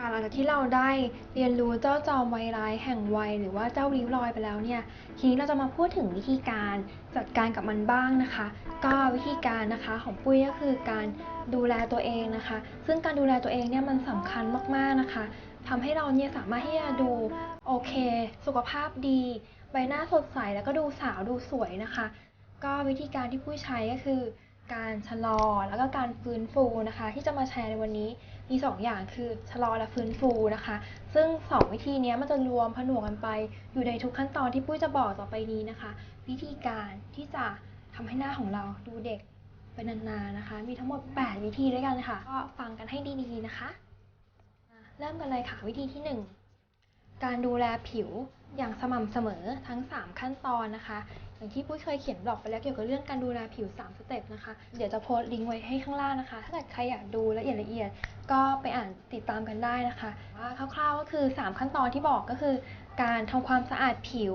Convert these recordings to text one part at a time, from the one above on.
ค่ะหลังจากที่เราได้เรียนรู้เจ้าจอมไวร้ายแห่งวัย หรือว่าเจ้าริ้วรอยไปแล้วเนี่ยทีนี้เราจะมาพูดถึงวิธีการจัดการกับมันบ้างนะคะ ก็วิธีการนะคะของปุ้ยก็คือการดูแลตัวเองนะคะ ซึ่งการดูแลตัวเองเนี่ยมันสำคัญมากๆนะคะทำให้เราเนี่ยสามารถที่จะดูโอเค สุขภาพดีใบหน้าสดใสแล้วก็ดูสาวดูสวยนะคะ ก็วิธีการที่ปุ้ยใช้ก็คือ การชะลอแล้วก็การฟื้นฟูนะคะ ที่จะมาแชร์ในวันนี้ มี2ออย่างคือชะลอและฟื้นฟูนะคะ ซึ่ง 2 วิธีนี้มันจะรวมผนวกกันไป อยู่ในทุกขั้นตอนที่ปุ้ยจะบอกต่อไปนี้นะคะ วิธีการที่จะทำให้หน้าของเราดูเด็กไปนานๆนะคะ มีทั้งหมด 8 วิธีด้วยกันค่ะ ก็ฟังกันให้ดีๆนะคะอะเริ่มกันเลยค่ะวิธีที่ 1 การดูแลผิวอย่างสม่ำเสมอทั้ง 3 ขั้นตอนนะคะ อย่างที่ปุ้ยเคยเขียนบล็อกไปแล้วเกี่ยวกับเรื่องการดูแลผิว 3 สเต็ปนะคะ เดี๋ยวจะโพสต์ลิงก์ไว้ให้ข้างล่างนะคะ ถ้าเกิดใครอยากดูละเอียดละเอียด ก็ไปอ่านติดตามกันได้นะคะว่าคร่าวๆก็คือ 3 ขั้นตอนที่บอกก็คือ การทำความสะอาดผิว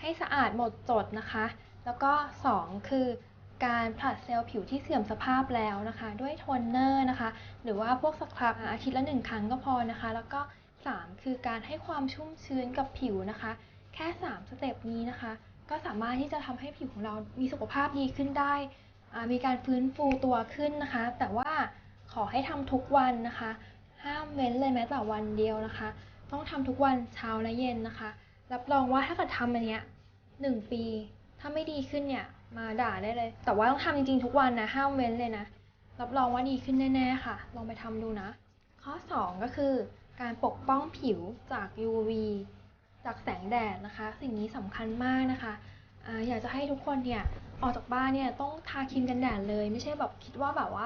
ให้สะอาดหมดจดนะคะ แล้วก็ 2 คือการผลัดเซลล์ผิวที่เสื่อมสภาพแล้วนะคะ ด้วยโทนเนอร์นะคะ หรือว่าพวกสครับอาทิตย์ละหนึ่งครั้งก็พอนะคะ แล้วก็ 3 คือการให้ความชุ่มชื้นกับผิวนะคะ แค่ 3 สเต็ปนี้นะคะ ก็สามารถที่จะทำให้ผิวของเรามีสุขภาพดีขึ้นได้ มีการฟื้นฟูตัวขึ้นนะคะ แต่ว่าขอให้ทำทุกวันนะคะ ห้ามเว้นเลยแม้แต่วันเดียวนะคะ ต้องทำทุกวันเช้าและเย็นนะคะ รับรองว่าถ้าเกิดทำอันเนี้ยหนึ่งปี ถ้าไม่ดีขึ้นเนี่ยมาด่าได้เลย แต่ว่าต้องทำจริงๆ ทุกวันนะ ห้ามเว้นเลยนะ รับรองว่าดีขึ้นแน่ๆค่ะ ลองไปทำดูนะ ข้อ 2 ก็คือ การปกป้องผิวจาก UV จากแสงแดดนะคะ สิ่งนี้สำคัญมากนะคะอยากจะให้ทุกคนเนี่ยออกจากบ้านเนี่ยต้องทาครีมกันแดดเลย ไม่ใช่แบบคิดว่าแบบว่า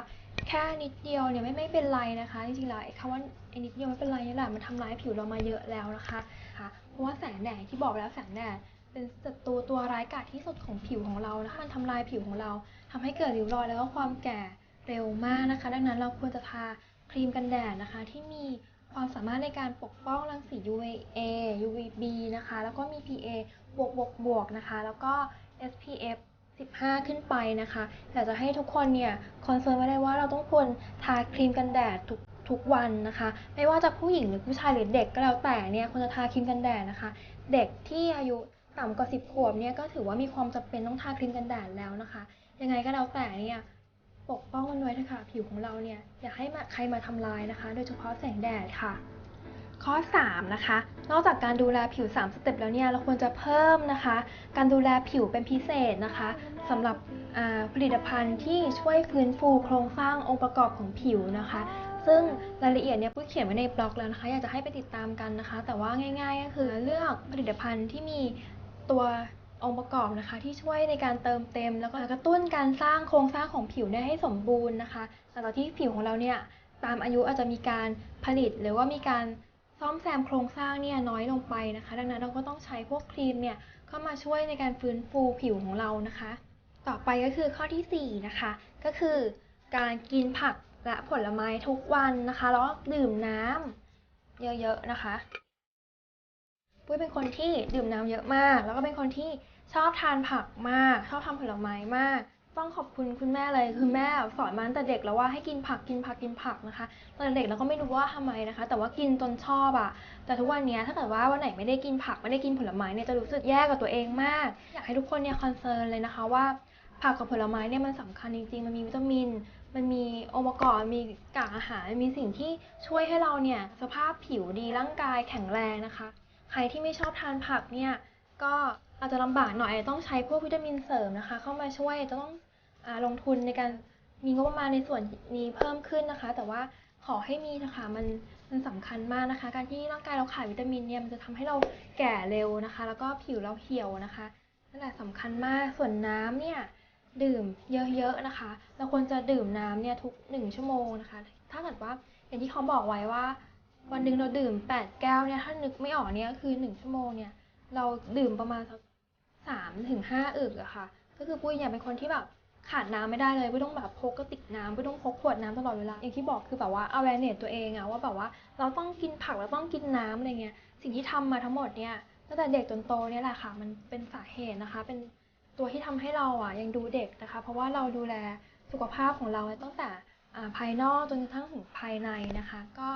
แค่นิดเดียวเนี่ยไม่ไม่เป็นไรนะคะจริงๆแล้วไอ้คำว่าไอ้นิดเดียวไม่เป็นไรนี่แหละมันทำร้ายผิวเรามาเยอะแล้วนะคะค่ะเพราะว่าแสงแดดที่บอกแล้วแสงแดดเป็นศัตรูตัวร้ายกาจที่สุดของผิวของเรานะคะมันทำลายผิวของเราทำให้เกิดริ้วรอยแล้วก็ความแก่เร็วมากนะคะ ดังนั้นเราควรจะทาครีมกันแดดนะคะที่มี ความสามารถในการปกป้องรังสี UVA UVB นะคะ แล้วก็มี PA บวกบวกบวกนะคะ แล้วก็ SPF 15 ขึ้นไปนะคะ อยากจะให้ทุกคนเนี่ยคอนเซิร์นไว้เลยว่าเราต้องควรทาครีมกันแดดทุกทุกวันนะคะ ไม่ว่าจะผู้หญิงหรือผู้ชายหรือเด็กก็แล้วแต่เนี่ยควรจะทาครีมกันแดดนะคะ เด็กที่อายุต่ำกว่า 10 ขวบเนี่ยก็ถือว่ามีความจำเป็นต้องทาครีมกันแดดแล้วนะคะ ยังไงก็แล้วแต่เนี่ย ปกป้องกันไว้เถอะค่ะผิวของเราเนี่ยอย่าให้มาใครมาทำลายนะคะ โดยเฉพาะแสงแดดค่ะ ข้อ 3 นะคะ นอกจากการดูแลผิว 3 สเต็ปแล้วเนี่ยเราควรจะเพิ่มนะคะ การดูแลผิวเป็นพิเศษนะคะสำหรับผลิตภัณฑ์ที่ช่วยฟื้นฟูโครงสร้างองค์ประกอบของผิวนะคะซึ่งรายละเอียดเนี่ยปุ้ยเขียนไว้ในบล็อกแล้วนะคะ อยากจะให้ไปติดตามกันนะคะ แต่ว่าง่าย ๆ ก็คือเลือกผลิตภัณฑ์ที่มีตัว องค์ประกอบนะคะ ที่ช่วยในการเติมเต็ม แล้วก็กระตุ้นการสร้างโครงสร้างของผิวเนี่ยให้สมบูรณ์นะคะหลังจากที่ผิวของเราเนี่ยตามอายุอาจจะมีการผลิตหรือว่ามีการซ่อมแซมโครงสร้างเนี่ยน้อยลงไปนะคะ ดังนั้นเราก็ต้องใช้พวกครีมเนี่ยเข้ามาช่วยในการฟื้นฟูผิวของเรานะคะ ต่อไปก็คือข้อทีสี่4นะคะก็คือการกินผักและผลไม้ทุกวันนะคะแล้วดื่มน้ำเยอะๆนะคะปุ้ยเป็นคนที่ดื่มน้ำเยอะมาก แล้วก็เป็นคนที่ ชอบทานผักมาก ชอบทานผลไม้มาก ต้องขอบคุณคุณแม่เลยคือแม่สอนมาตั้งแต่เด็กแล้วว่าให้กินผักกินผักกินผักนะคะตอนเด็กเราก็ไม่รู้ว่าทำไมนะคะ แต่ว่ากินจนชอบอะแต่ทุกวันเนี้ยถ้าเกิดว่าวันไหนไม่ได้กินผักไม่ได้กินผลไม้เนี่ยจะรู้สึกแย่กับตัวเองมาก อยากให้ทุกคนเนี่ยคอนเซิร์นเลยนะคะว่าผักกับผลไม้เนี่ยมันสำคัญจริงๆ มันมีวิตามิน มันมีองค์ประกอบ มีกากอาหาร มีสิ่งที่ช่วยให้เราเนี่ยสภาพผิวดีร่างกายแข็งแรงนะคะ ใครที่ไม่ชอบทานผักเนี่ย ก็อาจจะลำบากหน่อยอาจจะต้องใช้พวกวิตามินเสริมนะคะ เข้ามาช่วยจะต้องอลงทุนในการมีงบประมาณในส่วนนี้เพิ่มขึ้นนะคะ แต่ว่าขอให้มีนะคะมันมันสำคัญมากนะคะ การที่ร่างกายเราขาดวิตามินเนี่ยมันจะทำให้เราแก่เร็วนะคะ แล้วก็ผิวเราเหี่ยวนะคะนั่นแหละสำคัญมากส่วนน้ำเนี่ยดื่มเยอะๆนะคะ เราควรจะดื่มน้ำเนี่ยทุกหนึ่งชั่วโมงนะคะ ถ้าเกิดว่าอย่างที่เขาบอกไว้ว่า วันหนึ่งเราดื่ม 8 แก้วเนี่ยถ้านึกไม่ออกเนี่ยคือ 1 ชั่วโมงเนี่ย เราดื่มประมาณสักสามถึงห้าอึกอะค่ะ ก็คือปุ้ยเนี่ยเป็นคนที่แบบขาดน้ำไม่ได้เลยปุ้ยต้องแบบพกกระติกน้ำปุ้ยต้องพกขวดน้ำตลอดเวลา อย่างที่บอกคือแบบว่า awareness ตัวเองอะว่าแบบว่าเราต้องกินผักเราต้องกินน้ำอะไรเงี้ย สิ่งที่ทำมาทั้งหมดเนี่ยตั้งแต่เด็กจนโตเนี่ยแหละค่ะ มันเป็นสาเหตุนะคะ เป็นตัวที่ทำให้เราอะยังดูเด็กนะคะ เพราะว่าเราดูแลสุขภาพของเราตั้งแต่ภายนอกจนกระทั่งถึงภายในนะคะ ก็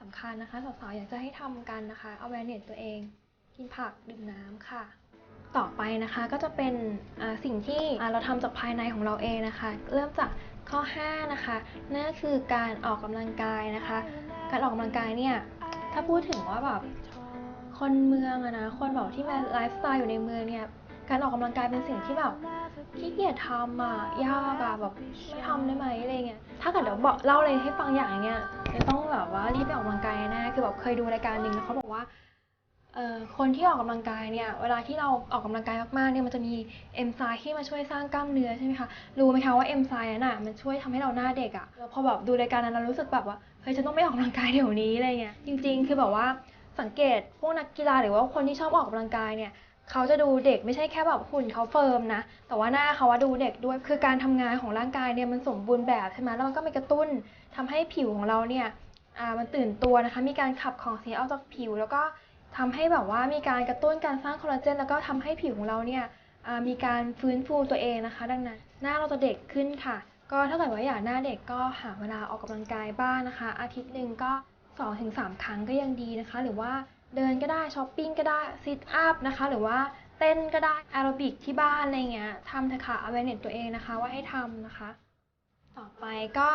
สสำคัญนะคะสาวๆอยากจะให้ทำกันนะคะ awareness ตัวเอง กินผักดื่มน้ำค่ะ ต่อไปนะคะก็จะเป็นสิ่งที่เราทำจากภายในของเราเองนะคะ เริ่มจากข้อ 5 นะคะนั่นก็คือการออกกำลังกายนะคะ การออกกำลังกายเนี่ยถ้าพูดถึงว่าแบบคนเมืองอะนะคนแบบที่มาไลฟ์สไตล์อยู่ในเมืองเนี่ยการออกกำลังกายเป็นสิ่งที่แบบขี้เกียจทำอะยากอะแบบไม่ทำได้ไหมอะไรเงี้ยถ้าเกิดเดี๋ยวบอกเล่าอะไรให้ฟังอย่างเงี้ยจะต้องแบบว่ารีบไปออกกำลังกายแน่คือแบบเคยดูรายการหนึ่งแล้วเขาบอกว่า คนที่ออกกำลังกายเนี่ยเวลาที่เราออกกำลังกายมากๆเนี่ยมันจะมีเอนไซม์ที่มาช่วยสร้างกล้ามเนื้อใช่ไหมคะรู้ไหมคะว่าเอนไซม์นั้นน่ะมันช่วยทำให้เราหน้าเด็กอะแล้วพอแบบดูรายการนั้นเรารู้สึกแบบว่าเฮ้ยฉันต้องไม่ออกกำลังกายเดี๋ยวนี้อะไรเงี้ยจริง ๆ คือแบบว่าสังเกตพวกนักกีฬาหรือว่าคนที่ชอบออกกำลังกายเนี่ยเขาจะดูเด็กไม่ใช่แค่แบบหุ่นเขาเฟิร์มนะ แต่ว่าหน้าเขาว่าดูเด็กด้วย คือการทำงานของร่างกายเนี่ยมันสมบูรณ์แบบใช่ไหมแล้วมันก็ไปกระตุ้นทำให้ผิวของเราเนี่ยอ่ามันตื่นตัวนะคะ มีการขับของเสียออกจากผิว แล้วก็ ทำให้แบบว่ามีการกระตุ้นการสร้างคอลลาเจนแล้วก็ทำให้ผิวของเราเนี่ยมีการฟื้นฟูตัวเองนะคะ ดังนั้น หน้าเราจะเด็กขึ้นค่ะ ก็ถ้าเกิดว่าอยากหน้าเด็กก็หาเวลาออกกำลังกายบ้างนะคะ อาทิตย์หนึ่งก็ 2-3 ครั้งก็ยังดีนะคะ หรือว่าเดินก็ได้ช้อปปิ้งก็ได้ซิทอัพนะคะ หรือว่าเต้นก็ได้แอโรบิกที่บ้านอะไรเงี้ยทำเถอะค่ะ awareness ตัวเองนะคะว่าให้ทำนะคะ ต่อไปก็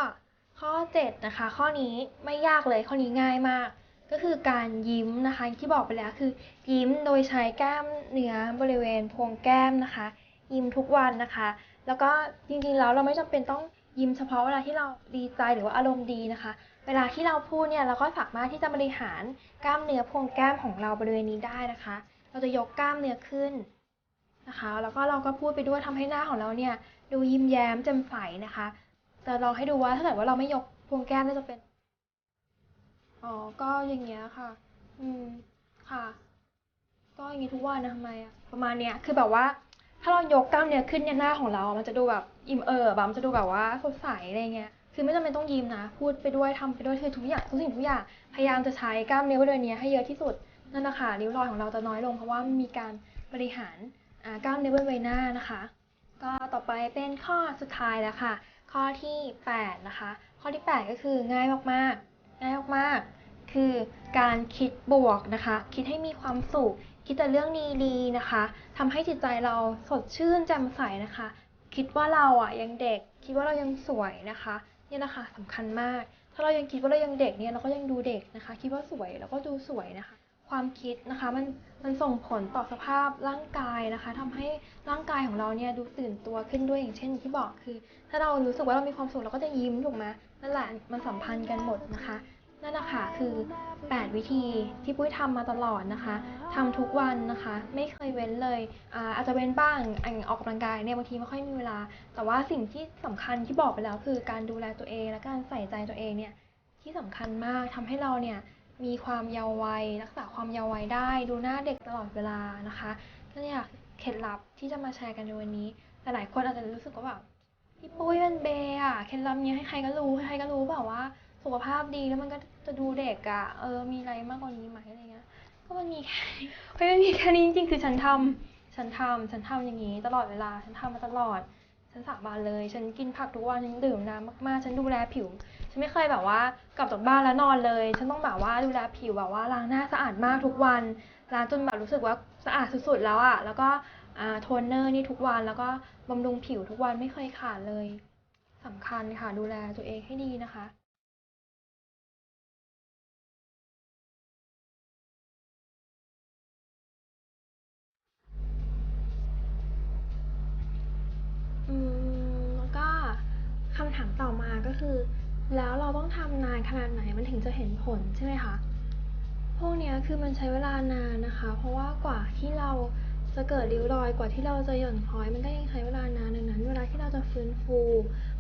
ข้อ 7 นะคะ ข้อนี้ไม่ยากเลยข้อนี้ง่ายมาก ก็คือการยิ้มนะคะที่บอกไปแล้วคือ ยิ้มโดยใช้แก้ามเนื้อบริเวณโพรงแก้มนะคะ ยิ้มทุกวันนะคะ แล้วก็จริงๆแล้วเราไม่จำเป็นต้องยิ้มเฉพาะเวลาที่เราดีใจหรือว่าอารมณ์ดีนะคะ เวลาที่เราพูดเนี่ยเราก็สามารถที่จะบริหารกล้ามเนื้อโพรงแก้มของเราบริเวณนี้ได้นะคะ เราจะยกกล้ามเนื้อขึ้นนะคะ แล้วก็เราก็พูดไปด้วยทำให้หน้าของเราเนี่ยดูยิ้มแย้มแจ่มใสนะคะ จะลองให้ดูว่าถ้าเกิดว่าเราไม่ยกพวงแก้มเนี่ยจะเป็น อ๋อ ก็อย่างเงี้ยค่ะ อืม ค่ะ ก็อย่างงี้ทุกวันนะทำไมอะประมาณเนี้ย คือแบบว่า ถ้าเรายกกล้ามเนื้อขึ้นเนี่ยหน้าของเรามันจะดูแบบอิ่มเอิบอะมันจะดูแบบว่าสดใสอะไรเงี้ย คือไม่จำเป็นต้องยิ้มนะ พูดไปด้วยทำไปด้วยคือทุกอย่างทุกสิ่งทุกอย่าง พยายามจะใช้กล้ามเนื้อบริเวณเนี้ยให้เยอะที่สุด นั่นนะคะริ้วรอยของเราจะน้อยลง เพราะว่ามีการบริหารอ่ากล้ามเนื้อบริเวณหน้านะคะ ก็ต่อไปเป็นข้อสุดท้ายแล้วค่ะ ข้อที่ 8 นะคะ ข้อที่ 8 ก็คือง่ายมากๆ ง่ายมากๆคือการคิดบวกนะคะ คิดให้มีความสุข คิดแต่เรื่องดีๆนะคะทำให้จิตใจเราสดชื่นแจ่มใสนะคะ คิดว่าเราอะยังเด็ก คิดว่าเรายังสวยนะคะเนี่ยนะคะสำคัญมาก ถ้าเรายังคิดว่าเรายังเด็กเนี่ยเราก็ยังดูเด็กนะคะ คิดว่าสวยเราก็ดูสวยนะคะ ความคิดนะคะมันมันส่งผลต่อสภาพร่างกายนะคะทำให้ร่างกายของเราเนี่ยดูตื่นตัวขึ้นด้วยอย่างเช่น ที่บอกคือ ถ้าเรารู้สึกว่าเรามีความสุขเราก็จะยิ้มถูกไหม นั่นแหละมันสัมพันธ์กันหมดนะคะนั่นแหละค่ะคือ 8 วิธีที่ปุ้ยทำมาตลอดนะคะทำทุกวันนะคะ ไม่เคยเว้นเลยอาอาจจะเว้นบ้างอย่างออกกำลังกายเนี่ยบางทีไม่ค่อยมีเวลา แต่ว่าสิ่งที่สำคัญที่บอกไปแล้วคือการดูแลตัวเอง และการใส่ใจตัวเองเนี่ยที่สำคัญมากทำให้เราเนี่ยมีความเยาว์วัย รักษาความเยาว์วัยได้ ดูหน้าเด็กตลอดเวลานะคะก็เนี่ยเคล็ดลับที่จะมาแชร์กันในวันนี้แต่หลายคนอาจจะรู้สึกว่าแบบ พี่ปุ้ยมันเบย์อะเคล็ดลับเนี้ยใครๆก็รู้ใครๆก็รู้เปล่าว่า สุขภาพดีแล้วมันก็จะดูเด็กอะเออมีอะไรมากกว่านี้ไหมอะไรเงี้ยก็มันมีแค่นี้เฮ้ยมันมีแค่นี้จริงๆคือฉันทำฉันทำฉันทำอย่างนี้ ตลอดเวลาฉันทำมาตลอด ฉันสาบานเลย ฉันกินผักทุกวันฉันดื่มน้ำมากๆ ฉันดูแลผิว ฉันไม่เคยแบบว่ากลับจากบ้านแล้วนอนเลย ฉันต้องแบบว่าดูแลผิวแบบว่าล้างหน้าสะอาดมากทุกวันล้างจนแบบรู้สึกว่าสะอาดสุดๆแล้วอะแล้วก็ โทนเนอร์นี่ทุกวันแล้วก็บำรุงผิวทุกวันไม่เคยขาดเลยสำคัญค่ะดูแลตัวเองให้ดีนะคะอืมแล้วก็คำถามต่อมาก็คือ แล้วเราต้องทำนานขนาดไหนมันถึงจะเห็นผลใช่ไหมคะพวกเนี้ยคือมันใช้เวลานานนะคะ เพราะว่ากว่าที่เรา จะเกิดริ้วรอยกว่าที่เราจะหย่อนคล้อย มันก็ยังใช้เวลานานดังนั้น เวลาที่เราจะฟื้นฟู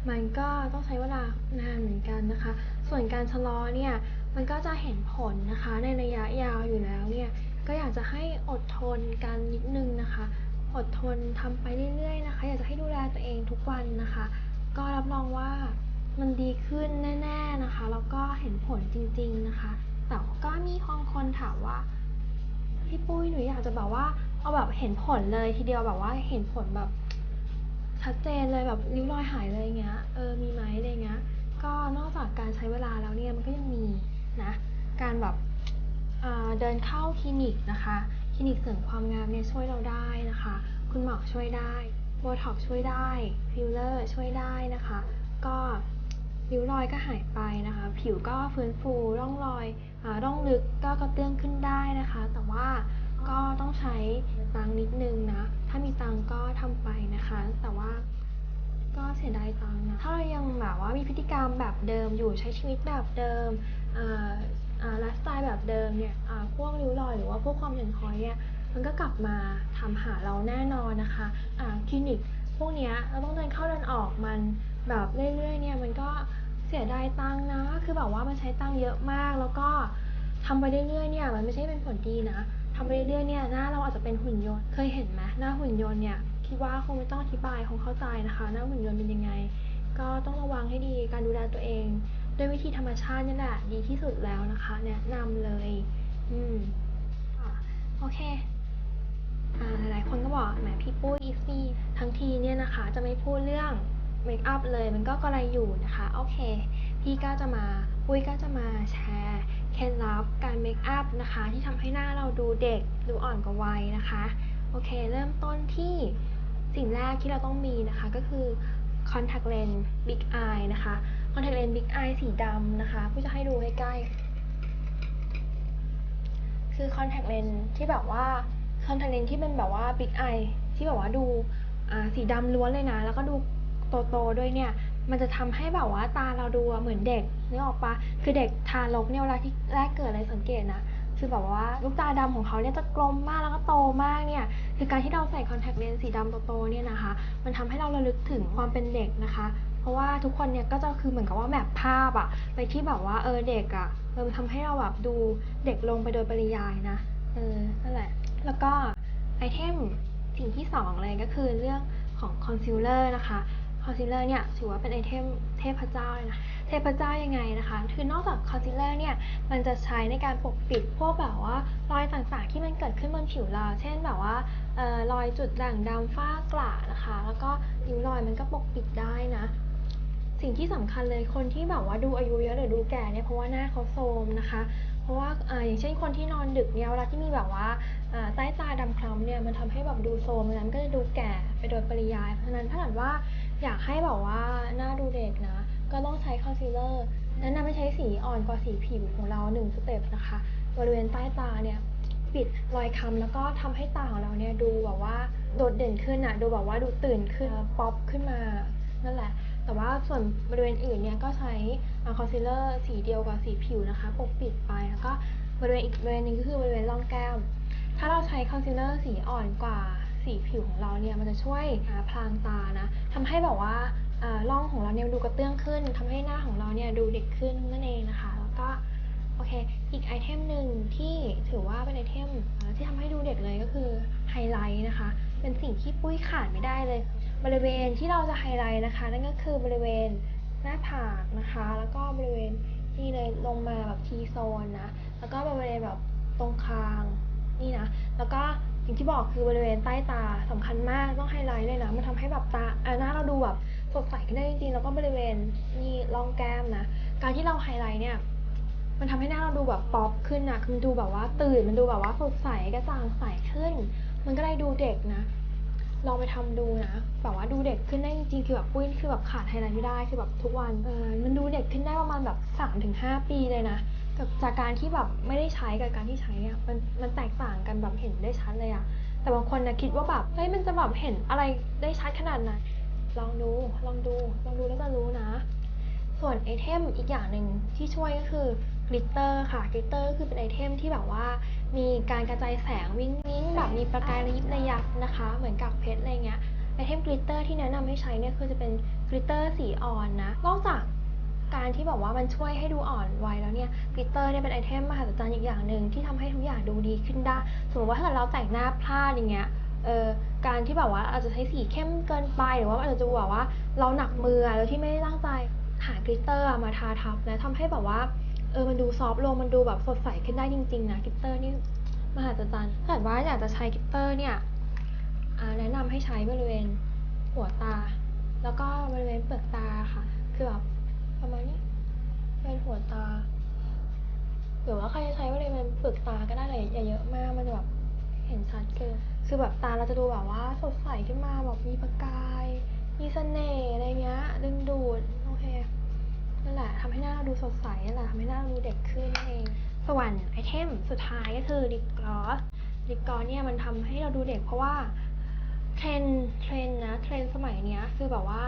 มันก็ต้องใช้เวลานานเหมือนกันนะคะ ส่วนการชะลอเนี่ยมันก็จะเห็นผลนะคะในระยะยาวอยู่แล้วเนี่ยก็อยากจะให้อดทนกันนิดนึงนะคะ อดทนทำไปเรื่อยๆนะคะ อยากจะให้ดูแลตัวเองทุกวันนะคะ ก็รับรองว่ามันดีขึ้นแน่ ๆนะคะแล้วก็เห็นผลจริง ๆนะคะ แต่ก็มีบางคนถามว่าพี่ปุ้ยหนูอยากจะแบบว่า เอาแบบเห็นผลเลยทีเดียวแบบว่าเห็นผลแบบชัดเจนเลยแบบริ้วรอยหายเลยอย่างเงี้ยเออมีไหมอะไรเงี้ยก็นอกจากการใช้เวลาแล้วเนี่ยมันก็ยังมีนะการแบบอ่าเดินเข้าคลินิกนะคะคลินิกเสริมความงามเนี่ยช่วยเราได้นะคะ คุณหมอช่วยได้โบท็อกช่วยได้ฟิลเลอร์ช่วยได้นะคะ ก็ริ้วรอยก็หายไปนะคะ ผิวก็ฟื้นฟูร่องรอยอาร่องลึกก็กระเตื้องขึ้นได้นะคะ แต่ว่า ก็ต้องใช้ตังนิดนึงนะ ถ้ามีตังก็ทำไปนะคะ แต่ว่าก็เสียดายตังนะ ถ้าเรายังแบบว่ามีพฤติกรรมแบบเดิมอยู่ใช้ชีวิตแบบเดิมอ่าอ่าไลฟ์สไตล์แบบเดิมเนี่ยอ่าพวกริ้วรอยหรือว่าพวกความหย่อนคล้อยเนี่ยมันก็กลับมาทำหาเราแน่นอนนะคะอ่าคลินิกพวกเนี้ยเราต้องเดินเข้าเดินออกมันแบบเรื่อยๆเนี่ยมันก็เสียดายตังนะ คือแบบว่ามันใช้ตังเยอะมาก แล้วก็ทำไปเรื่อยๆเนี่ยมันไม่ใช่เป็นผลดีนะ ทำไปเรื่อยๆเนี่ยหน้าเราอาจจะเป็นหุ่นยนต์ เคยเห็นไหมหน้าหุ่นยนต์เนี่ยคิดว่าคงไม่ต้องอธิบายคงเข้าใจนะคะ หน้าหุ่นยนต์เป็นยังไง ก็ต้องระวังให้ดีการดูแลตัวเอง ด้วยวิธีธรรมชาตินี่แหละดีที่สุดแล้วนะคะ แนะนำเลย อืมโอเคอ่าหลายๆคนก็บอกแหมพี่ปุ้ยอีซี่ทั้งทีเนี่ยนะคะ จะไม่พูดเรื่องเมคอัพเลยมันก็กระไรอยู่นะคะ โอเค พี่ก็จะมาปุ้ยก็จะมาแชร์เคล็ดลับการเมคอัพนะคะ ที่ทำให้หน้าเราดูเด็กดูอ่อนกว่าวัยนะคะโอเค เริ่มต้นที่สิ่งแรกที่เราต้องมีนะคะก็คือ contact lens big eye นะคะ contact lens big eye สีดำนะคะปุ้ยจะให้ดูใใกล้ คือ contact lens ที่แบบว่า contact lens ที่เป็นแบบว่า big eye ที่แบบว่าดูอ่าสีดำล้วนเลยนะ แล้วก็ดูโตๆด้วยเนี่ย มันจะทำให้แบบว่าตาเราดูเหมือนเด็กนึกออกปะคือเด็กทารกเนี่ยเวลาที่แรกเกิดอะไรสังเกตนะคือแบบว่าลูกตาดำของเขาเนี่ยจะกลมมากแล้วก็โตมากเนี่ยคือการที่เราใส่คอนแทคเลนส์สีดำโตๆเนี่ยนะคะ มันทำให้เราระลึกถึงความเป็นเด็กนะคะ เพราะว่าทุกคนเนี่ยก็จะคือเหมือนกับว่าแมปภาพอะไปที่แบบว่าเออเด็กอะเออมันทำให้เราแบบดูเด็กลงไปโดยปริยายนะเออนั่นแหละ แล้วก็ไอเทมสิ่งที่สองเลยก็คือเรื่องของคอนซีลเลอร์นะคะ อนซีลเลอร์เนี่ยถือว่าเป็นไอเทมเทพเจ้าเลยนะ เทพเจ้ายังไงนะคะ คือนอกจากคอนซีลเลอร์เนี่ย มันจะใช้ในการปกปิดพวกแบบว่ารอยต่างๆ ที่มันเกิดขึ้นบนผิวเรา เช่นแบบว่าออรอยจุดด่างดำฝ้ากระนะคะ แล้วก็ริ้วรอยมันก็ปกปิดได้นะ สิ่งที่สำคัญเลยคนที่แบบว่าดูอายุเยอะหรือดูแก่เนี่ยเพราะว่าหน้าเขาโทรมนะคะเพราะว่าออย่างเช่นคนที่นอนดึกเนี่ยเวลาที่มีแบบว่าใต้ตาดำคล้ำเนี่ยมันทำให้แบบดูโทรมนั้นก็จะดูแก่ไปโดยปริยาย เพราะฉะนั้นถ้าเกิดว่า อยากให้แบบว่าหน้าดูเด็กนะ ก็ต้องใช้คอนซีลเลอร์แนะนำให้ใช้สีอ่อนกว่าสีผิวของเราหนึ่งสเต็ปนะคะ บริเวณใต้ตาเนี่ยปิดรอยค้ำแล้วก็ทำให้ตาของเราเนี่ยดูแบบว่าโดดเด่นขึ้นอะดูแบบว่าดูตื่นขึ้นป๊อปขึ้นมานั่นแหละ แต่ว่าส่วนบริเวณอื่นเนี่ยก็ใช้คอนซีลเลอร์สีเดียวกับสีผิวนะคะ ปกปิดไปแล้วก็บริเวณอีกบริเวณหนึงก็คือบริเวณร่องแก้ม ถ้าเราใช้คอนซีลเลอร์สีอ่อนกว่า สีผิวของเราเนี่ยมันจะช่วยพรางตานะทำให้แบบว่าอ่าร่องของเราเนี่ยดูกระเตื้องขึ้นทำให้หน้าของเราเนี่ยดูเด็กขึ้นนั่นเองนะคะ แล้วก็โอเค อีกไอเทมหนึ่งที่ถือว่าเป็นไอเทมที่ทำให้ดูเด็กเลยก็คือไฮไลท์นะคะ เป็นสิ่งที่ปุ้ยขาดไม่ได้เลย บริเวณที่เราจะไฮไลท์นะคะ นั่นก็คือบริเวณหน้าผากนะคะ แล้วก็บริเวณนี่เลยลงมาแบบทีโซนนะ แล้วก็บริเวณแบบตรงคางนี่นะ แล้วก็ อย่างที่บอกคือบริเวณใต้ตาสำคัญมากต้องไฮไลท์เลยนะ มันทำให้แบบตาอ่าหน้าเราดูแบบสดใสขึ้นได้จริงๆแล้วก็บริเวณนี่ร่องแก้มนะ การที่เราไฮไลท์เนี่ย มันทำให้หน้าเราดูแบบป๊อปขึ้นนะคือมันดูแบบว่าตื่นมันดูแบบว่าสดใสกระจ่างใสขึ้น มันก็เลยดูเด็กนะลองไปทำดูนะแบบว่าดูเด็กขึ้นได้จริงๆคือแบบปุ้ยคือแบบขาดไฮไลท์ไม่ได้คือแบบทุกวันเออมันดูเด็กขึ้นได้ประมาณแบบสามถึงห้าปีเลยนะ กับจากการที่แบบไม่ได้ใช้กับการที่ใช้อะมันมันแตกต่างกันแบบเห็นได้ชัดเลยอะแต่บางคนนะคิดว่าแบบเฮ้ยมันจะแบบเห็นอะไรได้ชัดขนาดไหนลองดูลองดูลองดูแล้วจะรู้นะ ส่วนไอเทมอีกอย่างหนึ่งที่ช่วยก็คือกลิตเตอร์ค่ะกลิตเตอร์คือเป็นไอเทมที่แบบว่า มีการกระจายแสงวิงวิงแบบมีประกายระยิบระยับนะคะ เหมือนกับเพชรอะไรเงี้ยไอเทมกลิตเตอร์ที่แนะนำให้ใช้เนี่ยคือจะเป็นกลิตเตอร์สีอ่อนนะนอกจาก การที่แบบว่ามันช่วยให้ดูอ่อนวัยแล้วเนี่ยกลิตเตอร์เนี่ยเป็นไอเทมมหัศจรรย์อีกอย่างหนึ่งที่ทำให้ทุกอย่างดูดีขึ้นได้ สมมติว่าถ้าเกิดเราแต่งหน้าพลาดอย่างเงี้ยเออการที่แบบว่าอาจจะใช้สีเข้มเกินไปหรือว่าอาจจะดูแบบว่าเราหนักมืออะโดยที่ไม่ได้ตั้งใจหากลิตเตอร์มาทาทับนะทำให้แบบว่าเออมันดูซอฟต์ลงมันดูแบบสดใสขึ้นได้จริง ๆ นะกลิตเตอร์นี่มหัศจรรย์ถ้าเกิดว่าอยากจะใช้กลิตเตอร์เนี่ยแนะนำให้ใช้บริเวณหัวตา แล้วก็บริเวณเปลือกตาค่ะ คือแบบ ประมาณนี้ เป็นหัวตา หรือว่าใครจะใช้บริเวณเปลือกตาก็ได้เลยอย่าเยอะมากมันจะแบบเห็นชัดเกิน คือแบบตาเราจะดูแบบว่าสดใสขึ้นมาแบบมีประกาย มีเสน่ห์อะไรเงี้ย ดึงดูด โอเค นั่นแหละทำให้หน้าเราดูสดใสนั่นแหละทำให้หน้าเราดูเด็กขึ้นเอง ส่วนไอเทมสุดท้ายก็คือลิปกลอสลิปกลอสเนี่ยมันทำให้เราดูเด็กเพราะว่าเทรนเทรนนะ เทรนสมัยเนี้ย คือแบบว่า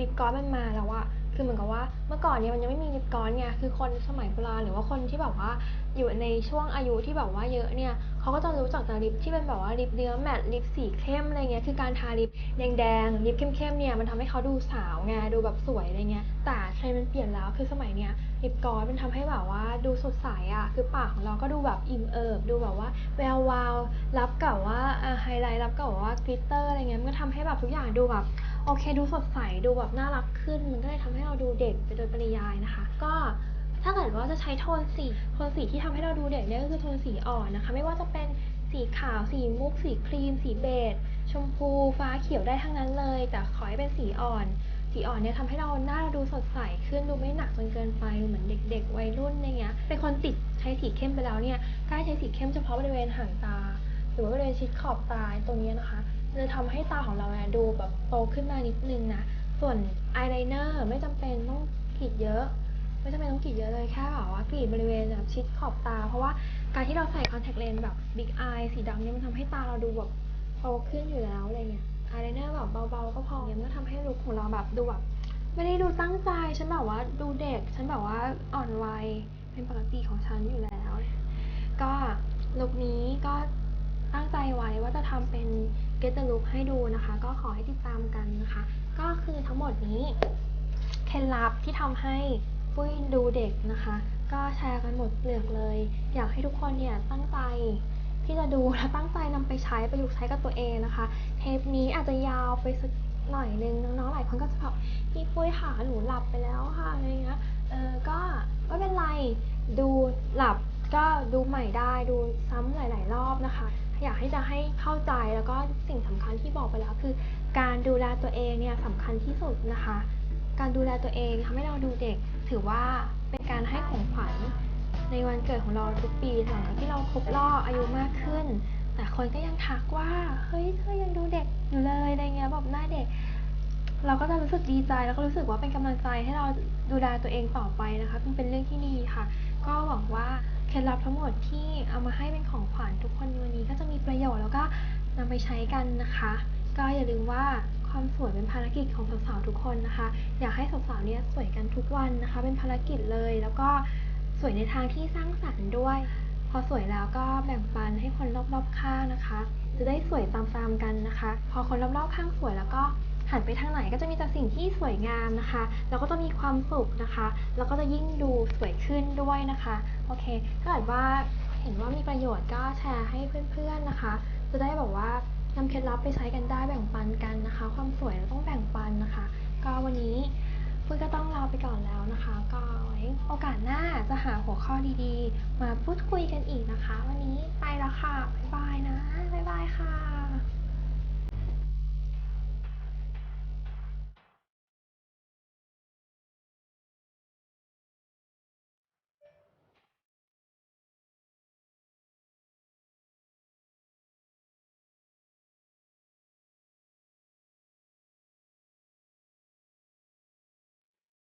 ลิปกลอสมันมาแล้วอะ คือเหมือนกับว่าเมื่อก่อนเนี่ยมันยังไม่มีลิปกลอสไงคือคนสมัยโบราณหรือว่าคนที่แบบว่าอยู่ในช่วงอายุที่แบบว่าเยอะเนี่ยเขาก็จะรู้จักแต่ลิปที่เป็นแบบว่าลิปเนื้อแมตต์ลิปสีเข้มอะไรเงี้ยคือการทาลิปแดงๆลิปเข้มๆเนี่ยมันทำให้เขาดูสาวไงดูแบบสวยอะไรเงี้ยแต่เทรนด์มันเปลี่ยนแล้วคือสมัยเนี้ย ลิปกลอสมันทำให้แบบว่าดูสดใสอะคือปากของเราก็ดูแบบอิ่มเอิบดูแบบว่าแวววาวรับกับว่าไฮไลท์รับกับว่ากลิตเตอร์อะไรเงี้ยมันก็ทำให้แบบทุกอย่างดูแบบโอเคดูสดใสดูแบบน่ารักขึ้น มันก็เลยทำให้เราดูเด็กไปโดยปริยายนะคะ ก็ถ้าเกิดว่าจะใช้โทนสีโทนสีที่ทำให้เราดูเด็กเนี่ยก็คือโทนสีอ่อนนะคะ ไม่ว่าจะเป็นสีขาว สีมุก สีครีม สีเบจชมพูฟ้าเขียวได้ทั้งนั้นเลย แต่ขอให้เป็นสีอ่อน สีอ่อนเนี่ยทำให้เราหน้าเราดูสดใสขึ้นดูไม่หนักจนเกินไปเหมือนเด็ก ๆ วัยรุ่นอะไรเงี้ยเป็นคนติดใช้สีเข้มไปแล้วเนี่ยกล้าใช้สีเข้มเฉพาะบริเวณหางตา หรือว่าบริเวณชิดขอบตาตรงนี้นะคะจะทำให้ตาของเราเนี่ยดูแบบโตขึ้นมานิดนึงนะส่วนอายไลเนอร์ไม่จำเป็นต้องกรีดเยอะไม่จำเป็นต้องกรีดเยอะเลยแค่แบบว่ากรีดบริเวณแบบชิดขอบตา เพราะว่าการที่เราใส่คอนแทคเลนส์แบบบิ๊กอายสีดำเนี่ยมันทำให้ตาเราดูแบบโตขึ้นอยู่แล้วอะไรเงี้ย อายไลเนอร์แบบเบาๆก็พอเนี่ยมันก็ทำให้ลุคของเราแบบดูแบบไม่ได้ดูตั้งใจฉันแบบว่าดูเด็ก ฉันแบบว่าอ่อนวัยเป็นปกติของฉันอยู่แล้ว ก็ลุคนี้ก็ตั้งใจไว้ว่าจะทำเป็น get the look ให้ดูนะคะ ก็ขอให้ติดตามกันนะคะ ก็คือทั้งหมดนี้เคล็ดลับที่ทำให้ปุ้ยดูเด็กนะคะ ก็แชร์กันหมดเปลือกเลย อยากให้ทุกคนเนี่ยตั้งใจ ที่จะดูและตั้งใจนำไปใช้ประยุกต์ใช้กับตัวเองนะคะ เทปนี้อาจจะยาวไปสักหน่อยนึงน้องๆหลายคนก็จะแบบพี่ปุ้ยค่ะหนูหลับไปแล้วค่ะอะไรเงี้ยเออก็ไม่เป็นไรดูหลับก็ดูใหม่ได้ดูซ้ำหลาย ๆ รอบนะคะ อยากให้จะให้เข้าใจแล้วก็สิ่งสำคัญที่บอกไปแล้วคือ การดูแลตัวเองเนี่ยสำคัญที่สุดนะคะ การดูแลตัวเองทำให้เราดูเด็กถือว่าเป็นการให้ของขวัญ ในวันเกิดของเราทุกปีหลังจากที่เราครบรอบอายุมากขึ้น แต่คนก็ยังทักว่า เฮ้ยเธอยังดูเด็กอยู่เลยอะไรเงี้ยแบบหน้าเด็ก เราก็จะรู้สึกดีใจแล้วก็รู้สึกว่าเป็นกำลังใจให้เราดูแลตัวเองต่อไปนะคะมันเป็นเรื่องที่ดีค่ะ ก็หวังว่าเคล็ดลับทั้งหมดที่เอามาให้เป็นของขวัญทุกคนในวันนี้ก็จะมีประโยชน์แล้วก็นำไปใช้กันนะคะ ก็อย่าลืมว่าความสวยเป็นภารกิจของสาวๆทุกคนนะคะ อยากให้สาวๆเนี่ยสวยกันทุกวันนะคะ เป็นภารกิจเลยแล้วก็ วยในทางที่สร้างสรรค์ด้วย พอสวยแล้วก็แบ่งปันให้คนรอบๆข้างนะคะ จะได้สวยตามๆกันนะคะ พอคนรอบๆข้างสวยแล้วก็หันไปทางไหนก็จะมีแต่สิ่งที่สวยงามนะคะ แล้วก็จะมีความสุขนะคะ แล้วก็จะยิ่งดูสวยขึ้นด้วยนะคะ โอเคถ้าเกิดว่าเห็นว่ามีประโยชน์ก็แชร์ให้เพื่อนๆนะคะ จะได้แบบว่านำเคล็ดลับไปใช้กันได้แบ่งปันกันนะคะ ความสวยเราต้องแบ่งปันนะคะ ก็วันนี้ ปุ้ยก็ต้องลาไปก่อนแล้วนะคะก็ไว้โอกาสหน้าจะหาหัวข้อดีๆ มาพูดคุยกันอีกนะคะ วันนี้ไปแล้วค่ะ บ๊ายบายนะ บ๊ายบายค่ะ